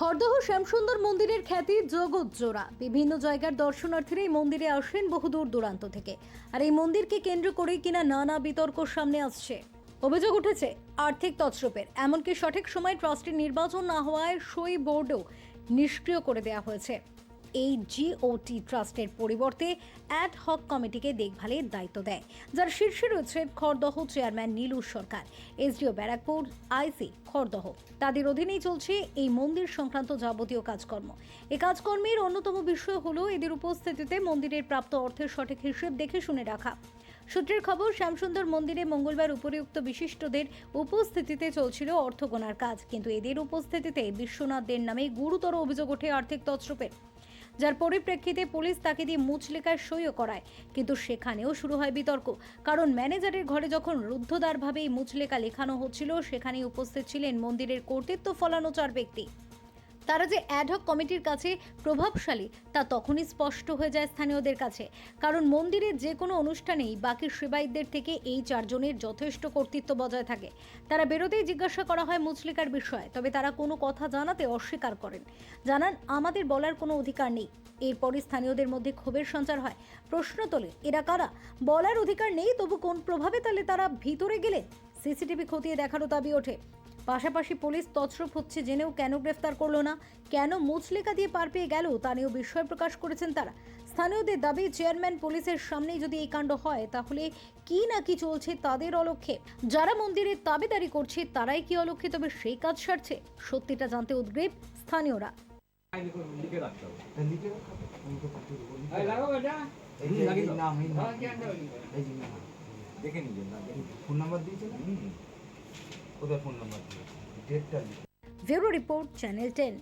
খড়দহ শ্যামসুন্দর মন্দিরের খ্যাতি জগৎজোড়া বিভিন্ন জায়গার দর্শনার্থীরা এই মন্দিরে আসেন বহু দূর দূরান্ত থেকে। আর এই মন্দিরকে কেন্দ্র করেই কিনা নানা বিতর্ক সামনে আসছে। অভিযোগ উঠেছে, আর্থিক তছরূপের। এমনকি সঠিক সময় ট্রাস্টের নির্বাচন না হওয়ায় সই বোর্ডও নিষ্ক্রিয় করে দেয়া হয়েছে। এই জিওটি ট্রাস্টের পরিবর্তে অ্যাড হক কমিটিকে দেখভালের দায়িত্ব দেয়, যার শীর্ষে রয়েছে Khardah chairman Nilu Sarkar, SDO Barrackpore, IC Khardah. তাদের অধীনেই চলছে এই মন্দির সংক্রান্ত যাবতীয় কাজকর্ম। এই কাজকর্মের অন্যতম বিষয় হলো এদের উপস্থিতিতে মন্দিরের প্রাপ্ত অর্থের সঠিক হিসেব দেখে শুনে রাখা। সূত্রের খবর, শ্যামসুন্দর মন্দিরে মঙ্গলবার উপরিউক্ত বিশিষ্টদের উপস্থিতিতে চলছিল অর্থ কাজ, কিন্তু এদের উপস্থিতিতে বিশ্বনাথদের নামে গুরুতর অভিযোগ ওঠে আর্থিক তছরূপের। যার পরিপ্রেক্ষিতে পুলিশ তাকে দিয়ে মুচলেকায় সইও করায়। কিন্তু সেখানেও শুরু হয় বিতর্ক। কারণ ম্যানেজারের ঘরে যখন রুদ্ধদ্বারভাবে এই মুচলেকা লেখানো হচ্ছিল, সেখানেই উপস্থিত ছিলেন মন্দিরের কর্তৃত্ব ফলানো চার ব্যক্তি। তারা যে অ্যাডহক কমিটির কাছে প্রভাবশালী, তা তখনই স্পষ্ট হয়ে যায় স্থানীয়দের কাছে। কারণ মন্দিরের যে কোনো অনুষ্ঠানেই বাকি সেবায়িতদের থেকে এই চারজনের যথেষ্ট কর্তৃত্ব বজায় থাকে। তারা বেরোতেই জিজ্ঞাসা করা হয় মুচলিকার বিষয়ে, তবে তারা কোনো কথা জানাতে অস্বীকার করেন। জানান, আমাদের বলার কোনো অধিকার নেই। এরপরই স্থানীয়দের মধ্যে ক্ষোভের সঞ্চার হয়। প্রশ্ন তোলে, এরা কারা? বলার অধিকার নেই, তবু কোন প্রভাবে তাহলে তারা ভিতরে গেলে? সিসিটিভি খতিয়ে দেখারও দাবি ওঠে। পাশাপাশি পুলিশ তছরূপ হচ্ছে জেনেও কেন গ্রেফতার করল না? কেন মুচলেকা দিয়ে পার পেয়ে গেল? তা নিয়েও বিস্ময় প্রকাশ করেছেন তারা। স্থানীয়দের দাবি চেয়ারম্যান পুলিশের সামনেই যদি এই কাণ্ড হয় তাহলে কি না কি চলছে তাদের অলক্ষে? যারা মন্দিরের দাবিদারি করছে তারাই কি অলক্ষে? তবে সেই কাজ সারছে। সত্যিটা জানতে উদ্গ্রীব স্থানীয়রা। দেখে নিবেন না দেখে ফোন নাম্বার দিয়েছে কোথায় ফোন নাম্বার দিয়েছে ডেটটা লিখে রিপোর্ট চ্যানেল টেন